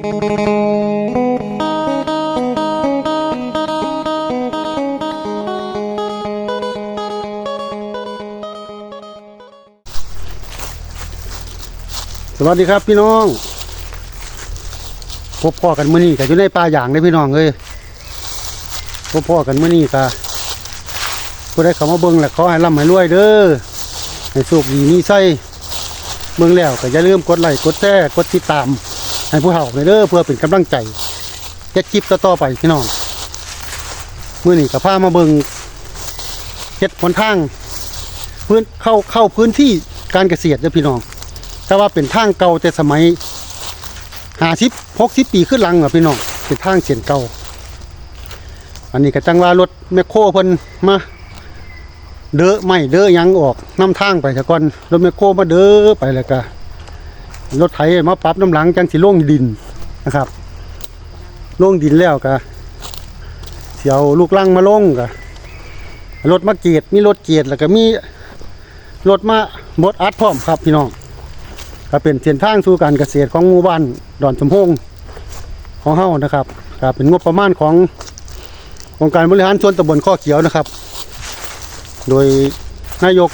สวัสดีครับพี่น้อง พบพ่อกันมื้อนี้ก็อยู่ในป่าอย่างเลยพี่น้องเอ้ยพบพ่อกันมื้อนี้ก็ผู้ใดเขามาเบิ่งแล้วขอให้ร่ำให้รวยเด้อให้สุขดีมีไส้เบิ่งแล้วก็อย่าลืมกดไลค์กดแชร์กดติดตาม ให้ผู้เฒ่าเด้อเพื่อเป็นกำลังใจเฮ็ดคลิปต่อๆไปพี่น้องมื้อนี้ก็พามาเบิ่งเฮ็ดหนทาง พื้นเข้าเข้าพื้นที่การเกษตรเด้อพี่น้อง แต่ว่าเป็นทางเก่าแต่สมัยหาสิบหกสิบปีขึ้นหลังอะพี่น้องเป็นทางเสียนเก่า อันนี้ก็จังว่ารถแมคโครเพิ่นมาเด้อไม่เด้อยังออกนำทางไปแต่ก่อนรถแมคโครมาเด้อไปแล้วก็ รถไถมาปรับน้ำหลังจังสิลงดินนะครับลงดินแล้วก็เสียวลูกลังมาลงก็รถมาเกียดมีรถเกียดแล้วก็มีรถมาบดอัดพร้อมครับพี่น้องก็เป็นเส้นทางสู่การเกษตรของหมู่บ้านดอนสมพงของเฮานะครับก็เป็นงบประมาณขององค์การบริหารส่วนตำบลข้อเขียวนะครับ โดยนายก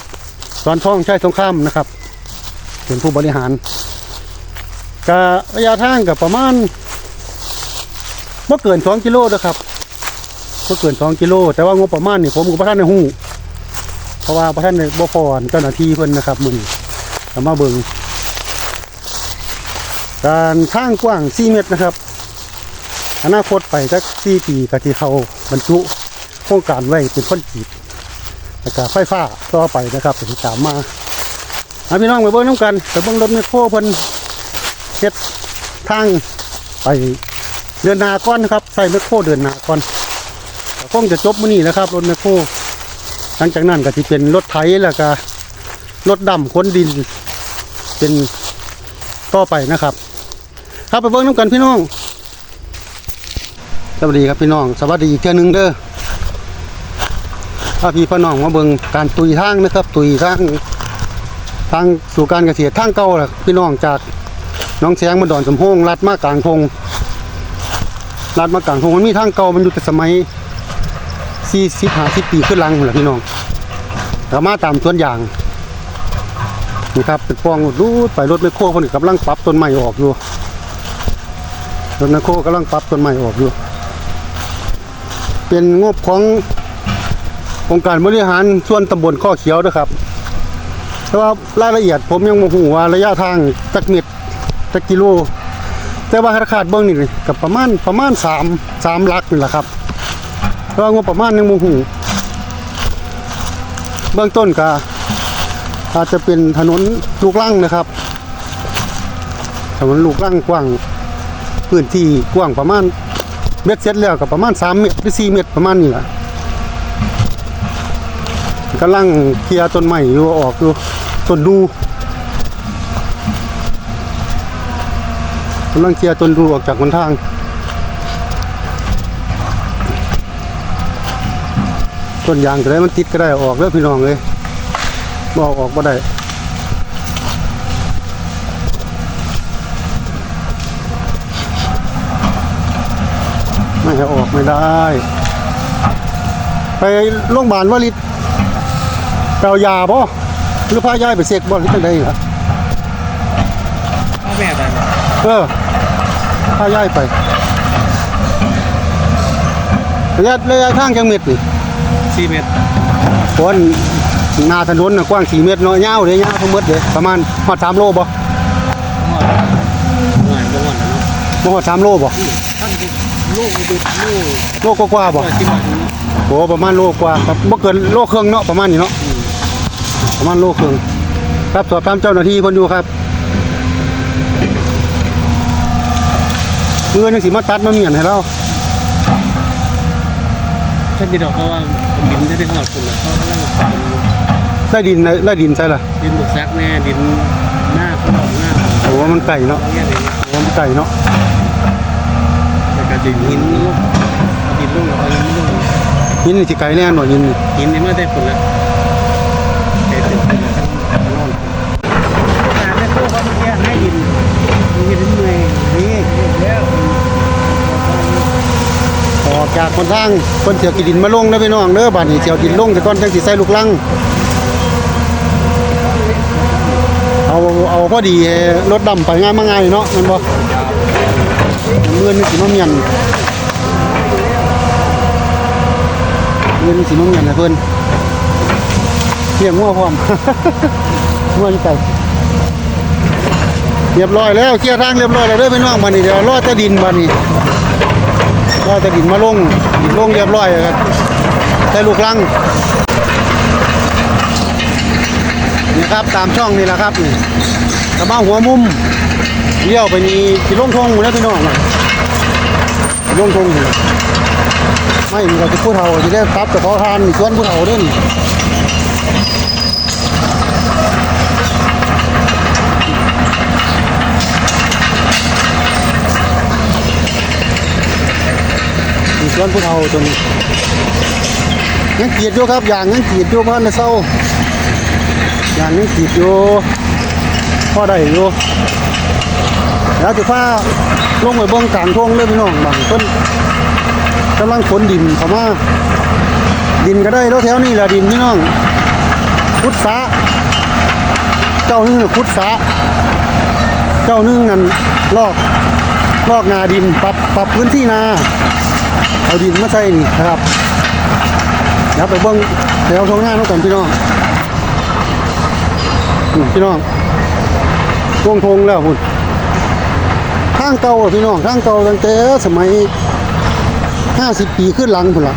สอนท่องใช้สงครามนะครับเป็นผู้บริหาร ก็ระยะทางกับประมาณบ่เกิน2กิโลนะครับบ่เกิน2กิโล แต่ว่างบประมาณนี่ผมกับพระท่านในหูเพราะว่าพระท่านในบ่พอเจ้าหน้าที่เพิ่นนะครับมึงก็มาเบิ่งการทางกว้าง 4 เมตรนะครับ อนาคตไปสัก4ปีก็ที่เขาบรรจุโครงการไว้เป็นคอนกรีตแล้วก็ไฟฟ้าต่อไปนะครับปติดตามมาเอาพี่น้องไปเบิ่งน้ำกันไปเบิ่งรถแมคโครเพิ่น เฮ็ดทางไปเดินนาก่อนนะครับใส่แมคโครเดินนาก่อนก็คงจะจบมื้อนี้แหล้วครับรถแมคโครหลังจากนั้นก็ที่เป็นรถไถแล้วก็รถดำขนดิน เป็นต่อไปนะครับครับไปเบิ้งน้ำกันพี่น้องสวัสดีครับพี่น้อง สวัสดีอีกเทื่อหนึงเด้อถ้าพี่พี่น้องมาเบิ้งการตุยทางนะครับ ตุยทางทางสู่การเกษตรทางเก่าแหละพี่น้องจาก น้องแสงมาดอนสมโพงลัดมากลางพงลัดมากลางพงมันมีทางเก่ามันอยู่แต่สมัยสี่สิบห้าสิบปีขึ้นลังแหละพี่น้องเรามาตามสวนยางนี่ครับเป็นปองรูดไปรถแมคโครคนกำลังปรับต้นไม้ออกอยู่รถแมคโครกำลังปรับต้นไม้ออกอยู่ เป็นงบขององค์การบริหารส่วนตำบลข้อเขียวนะครับแต่ว่ารายละเอียดผมยังโมโหว่าระยะทางจักเม็ด จักกิโล แต่ว่าราคาเบื้องนี่กับประมาณประมาณสามสามลักนี่แหละครับแต่ว่างบประมาณยังโมโหเบื้องต้นก็อาจจะเป็นถนนลูกลังนะครับถนนลูกลังกว้างพื้นที่กว้างประมาณเม็ดเสร็จแล้วกับประมาณ3เมตรหรือ4เมตรประมาณนี้แหละกำลังเคลียร์ต้นไม้อยู่ออกอยู่ต้นดู กำลังเคลียร์ต้นดูออกจากหนทางต้นยางก็ได้มันติดก็ได้ออกแล้วพี่น้องเลยบอกออกมาได้ไม่ให้ออกไม่ได้ ไปโรงพยาบาลวลิตเกายาบ่หรือพาย้ายไปเสกบ่หรือจังไดเหรอพ่อแม่ไปไหม เออพาย้ายไประยะระยะทางจังเม็ดนี่สี่เมตรคนหน้าถนนน่ะกว้าง4เมตรเนาะยาวเด้ยาวทั้งหมดเด้ประมาณฮอด3โลบ่หน่อยหน่อยบ่หมดแล้วเนาะบ่ฮอด3โลบ่ท่านลูกดูลูกโลกว่าๆบ่ก็ที่มาตรงนี้โอ้ประมาณโลกว่าครับบ่เกินโลครึ่งเนาะประมาณนี้เนาะประมาณโลครึ่งครับสอบถามเจ้าหน้าที่เพิ่นอยู่ครับ เงินจังสิมาตัดมาเมียนให้เราท่านดีดอกเพราะว่าดินจะได้หอดคนละเขากำลังทได้ดินได้ได้ดินใช่ล่ะำดินบุกซักแน่ดินหน้าเขาหน้าโอ้มันไก่เนาะเขาเนี่ยเลยโอ้มันไก่เนาะแต่การดินหินลูกดินลูกเอาหินลูกหินนี่สิไก่แน่นอนหินนี่หินนี่ไม่ได้ผลละแต่ถึงผลละทั้งนอนหาได้พวกเขาเมื่อกี้ให้ดินมีดินเมื่อยนี่แล้ว จากคนทางคนเสียวกินดินมาลงเด้อพี่น้องเด้อบัดนี้เสียวดินลงแต่ก่อนจังสิใส่ลูกลังเอาเอาพอดีรถดำไปง่ายมาง่ายเนาะมันบ่เงินนี่สิมาเมียนเงินนี่สิมาเมียนให้เพิ่อนเลี้ยงงัวพร้อมงัวนี่ไก่เรียบร้อยแล้วเคลียร์ทางเรียบร้อยแล้วเด้อพี่น้องบัดนี้เดี๋ยวรอแต่ดินบัดนี้ร ก็จะดินมาลงดินลงเรียบร้อยแล้วครับใส่ลูกลังนี่ครับตามช่องนี่แหละครับนี่กระบ้าหัวมุมเลี้ยวไปนี่สิลงทงอยู่แล้วพี่น้องน่ะสิลงทงอยู่ไม่เราจะพูดเท่าจะได้ตับแต่พอทานส่วนพูดเท่าเด่น ส่วนผู้เฒ่าจนยังเกีดอยู่ครับอย่างยังเกีดอยู่บ้านในเศร้าอย่างนี้ขีดอยู่พอได้อยู่แล้วจะพาลงไปเบิ่งกลางทงเลยพี่น้องบางต้นกำลังขนดินเข้ามาดินก็ได้แล้วแถวนี้แหละดินพี่น้องพุทธะเจ้านึงน่ะพุทธะเจ้านึงนั่นลอกลอกนาดินปรับปรับพื้นที่นา เอาดินมาใส่นี่นะครับเดี๋ยวไปเบิ่งแถวทงหน้าน้องกันพี่น้องพี่น้องทงทงแล้วพุ่นทางเก่าพี่น้องทางเก่าตั้งแต่สมัยห้าสิบปีขึ้นหลังพุ่นละ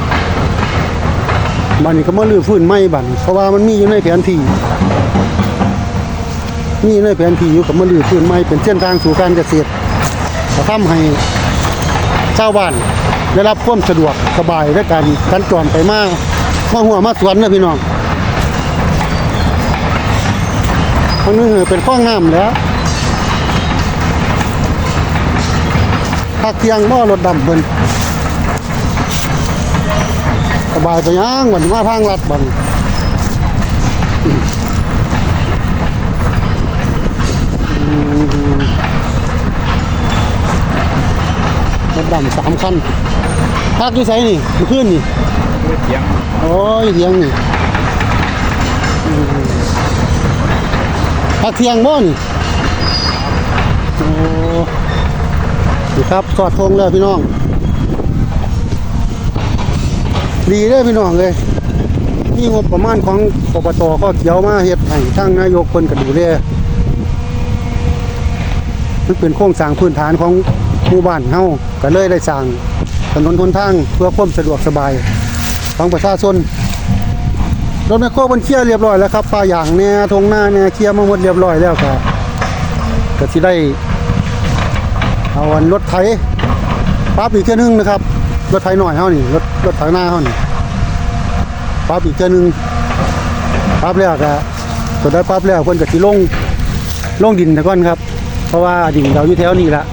บัดนี้ก็มาลื้อฟื้นใหม่บัดเพราะว่ามันมีอยู่ในแผนที่มีในแผนที่อยู่กับมาลื้อฟื้นใหม่เป็นเส้นทางสู่การเกษตรก็ทำให้ชาวบ้าน ได้รับความสะดวกสบายในการสัญจรไปมากมาหัวมาสวนนะพี่น้องทางนึงเป็นข้องน้ำแล้วภาคเที่ยงบ่รถดำเบิ่นสบายไปยังบัดนี้มาทางลัดบัดนี้ อืมรถดำสามคันภาคอยู่ไสนี่เมื่อคืนนี่เสียงโอ้ยเที่ยงนี่อืมพักเที่ยงบ่นี่โอ้นี่ครับสอดทงแล้วพี่น้อง ดีเด้อพี่น้องเลยนี่งบประมาณของปปตก็เขียวมาเฮ็ดให้ทางนายกเพิ่นก็ดูแลมันเป็นโครงสร้างพื้นฐานของ หมู่บ้านเฮาก็เลยได้สร้างถนนหนทางเพื่อความสะดวกสบายของประชาชนรถแมคโครมันเคลียร์เรียบร้อยแล้วครับปลาอย่างเนี่ยทงหน้าเนี่ยเคลียร์มาหมดเรียบร้อยแล้วก็ก็สิได้เอาอันรถไถปั๊บอีกเท่านึงนะครับรถไถหน่อยเฮานี่รถรถไถหน้าเฮานี่ปั๊บอีกเท่านึงปั๊บแล้วก็ตัวได้ปั๊บแล้วเพิ่นก็สิลงลงดินต่ก่อนครับ เพราะว่าดินเราอยู่แถวนี้ละ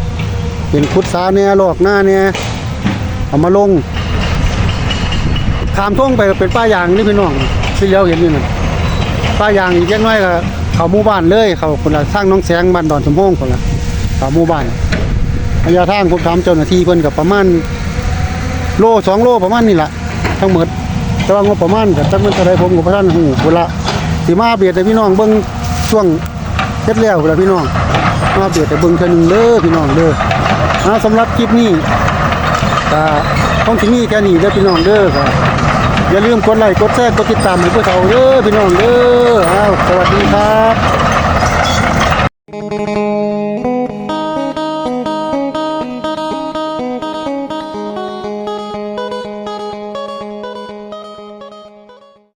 เป็นขุดสาเนี่ยลอกหน้าเนี่ยเอามาลงขามท่งไปเป็นป้ายางนี่พี่น้องที่เลี้ยวเห็นนี่นะป้ายางอีกเล็กน้อยก็เขาหมู่บ้านเลย เขาคนละสร้างน้องแสงบ้านดอนสมพงคนละเขาหมู่บ้านระยะทางผมถามเจ้าหน้าที่เพิ่นกับประมาณโลสองโลประมาณนี่แหละทั้งหมดแต่ว่างบประมาณกับจักมันเท่าไรผมกับพระท่านหูเวลาสิมาเบียดให้พี่น้องเบิ่งช่วงเฮ็ดแล้วเวลาพี่น้องมาเบียดให้เบิ่งเทื่อหนึงเด้อพี่น้องเด้อ อ่าสำหรับคลิปนี้ก็ต้องที่นี่แค่นี้เด้อพี่น้องเด้อครับอย่าลืมกดไลค์กดแชร์กดติดตามให้พวกเขาเด้อพี่น้องเด้ออ้าวสวัสดีครับ